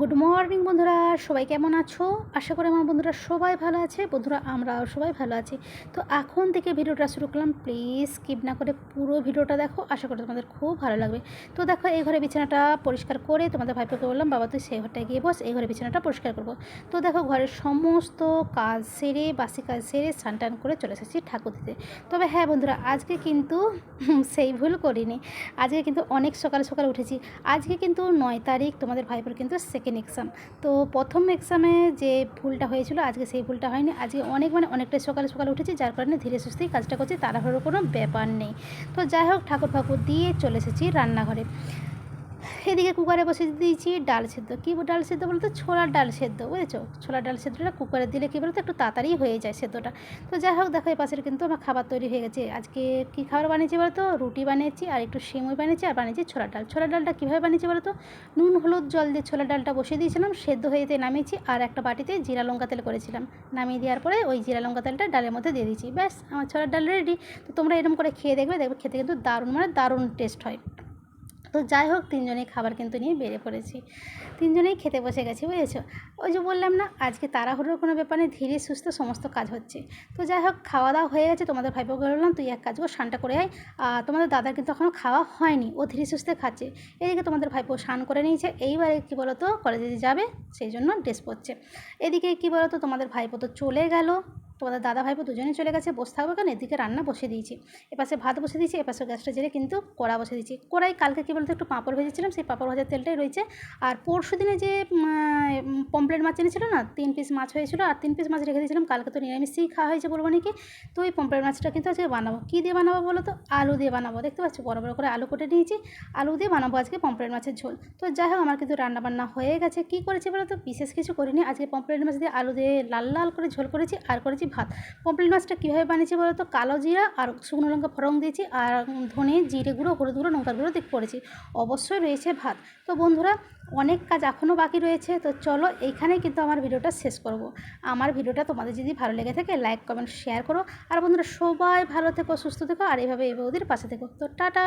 Good morning বন্ধুরা। সবাই কেমন আছো? আশা করি আমার বন্ধুরা সবাই ভালো আছে। বন্ধুরা, আমরাও সবাই ভালো আছি। তো এখন থেকে ভিডিওটা শুরু করলাম। প্লিজ স্কিপ না করে পুরো ভিডিওটা দেখো। আশা করি তোমাদের খুব ভালো লাগবে। তো দেখো, এই ঘরে বিছানাটা পরিষ্কার করে তোমাদের ভাইপোকে বললাম, বাবা, তুই সেই ঘরটায় গিয়ে বস, এই ঘরে বিছানাটা পরিষ্কার করব। তো দেখো, ঘরের সমস্ত কাজ সেরে, বাসি কাজ সেরে স্নান টান করে চলে এসেছি ঠাকুর দিতে তবে হ্যাঁ বন্ধুরা, আজকে কিন্তু সেই ভুল করিনি। আজকে কিন্তু অনেক সকালে সকালে উঠেছি। আজকে কিন্তু নয় তারিখ তোমাদের ভাইপোর কিন্তু সেকেন্ড এক্সাম তো প্রথম এক্সামে যে ভুলটা হয়েছিল, আজকে সেই ভুলটা হয়নি। আজকে অনেক মানে অনেকটাই সকালে সকালে উঠেছি, যার কারণে ধীরে সুস্থেই কাজটা করছি, তাড়াহুড়োর কোনো ব্যাপার নেই। তো যাই হোক, ঠাকুর ফাকুর দিয়ে চলে এসেছি রান্নাঘরে। এদিকে কুকারে বসে দিয়েছি ডাল সেদ্ধ। কী ডাল সেদ্ধ বলতো? ছোলার ডাল সেদ্ধ, বুঝেছ? ছোলার ডাল সেদ্ধটা কুকারে দিলে কী বলতো? একটু তাড়াতাড়ি হয়ে যায় সেদ্ধটা। তো যাই হোক, দেখো এই পাশের কিন্তু আমার খাবার তৈরি হয়ে গেছে। আজকে কী খাবার বানিয়েছি বলতো? রুটি বানিয়েছি আর একটু সিমই বানিয়েছি আর বানিয়েছি ছোলার ডাল। ছোলার ডালটা কীভাবে বানিয়েছি বলতো? নুন, হলুদ, জল দিয়ে ছোলার ডালটা বসিয়ে দিয়েছিলাম, সেদ্ধ হয়ে যেতে নামিয়েছি আর একটা বাটিতে জিরা লঙ্কা তেল করেছিলাম। নামিয়ে দেওয়ার পরে ওই জিরা লঙ্কা তেলটা ডালের মধ্যে দিয়ে দিয়েছি। ব্যাস, আমার ছোলার ডাল রেডি। তো তোমরা এরকম করে খেয়ে দেখবে দেখবে খেতে কিন্তু দারুণ মানে দারুণ টেস্ট হয়। তো যাই হোক, তিনজনেই খাবার কিন্তু নিয়ে বেড়ে পড়েছি। তিনজনেই খেতে বসে গেছি, বুঝেছ? ওই যে বললাম না, আজকে তাড়াহুড়োর কোনো ব্যাপার নেই, ধীরে সুস্থ সমস্ত কাজ হচ্ছে। তো যাই হোক খাওয়া দাওয়া হয়ে গেছে, তোমাদের ভাইপো বললাম, তুই এক কাজ কর, স্নানটা করে আয়। তোমাদের দাদার কিন্তু এখনও খাওয়া হয়নি, ও ধীরে সুস্থে খাচ্ছে। এদিকে তোমাদের ভাইপো স্নান করে নিয়েছে, এইবারে কী বলো তো কলেজে যাবে, সেই জন্য ড্রেস পরছে। এদিকে কী বলো তো তোমাদের ভাইপো তো চলে গেল। তোমাদের দাদা ভাইপো দুজনে চলে গেছে, বসে থাকবে কেন এদিকে রান্না বসে দিয়েছি। এপাশে ভাত বসে দিয়েছি, এপাশে গ্যাসটা জেলে কিন্তু কড়া বসে দিয়েছি। কড়াই কালকে কী বলতো, একটু পাঁপড় ভেজেছিলাম, সেই পাঁপড় ভাজার তেলটাই রয়েছে। আর পরশু দিনে যে পমপ্লেট মাছ এনেছিল না, তিন পিস মাছ হয়েছিল, আর তিন পিস মাছ রেখে দিয়েছিলাম, কালকে তো নিরামিষই খাওয়া হয়েছে বলব নাকি তো ওই পমপ্লেট মাছটা কিন্তু আজকে বানাবো। কী দিয়ে বানাবো বলো তো? আলু দিয়ে বানাবো। দেখতে পাচ্ছ, বড় বড় করে আলু কেটে নিয়েছি। আলু দিয়ে বানাবো আজকে পমপ্লেট মাছের ঝোল। তো যাই হোক, আমার কিন্তু রান্নাবান্না হয়ে গেছে। কী করেছি বলো তো? বিশেষ কিছু করিনি। আজকে পমপ্লেট মাছ দিয়ে আলু দিয়ে লাল লাল করে ঝোল করেছি, আর করেছি ভাত। পমপ্লেট মাছটা কীভাবে বানিয়েছি বলো তো কালো জিরা আর শুকনো লঙ্কা ফোড়ন দিয়েছি আর ধনে জিরে গুঁড়ো, হলুদ গুঁড়ো, লঙ্কার গুঁড়ো দিয়ে করেছি। অবশ্যই রয়েছে ভাত। তো বন্ধুরা, অনেক কাজ এখনও বাকি রয়েছে। তো চলো এইখানেই কিন্তু আমার ভিডিওটা শেষ করব। আমার ভিডিওটা তোমাদের যদি ভালো লেগে থাকে, লাইক, কমেন্ট, শেয়ার করো। আর বন্ধুরা, সবাই ভালো থেকো, সুস্থ থেকো। আর এইভাবে এই বৌদির পাশে থেকো। তো টাটা!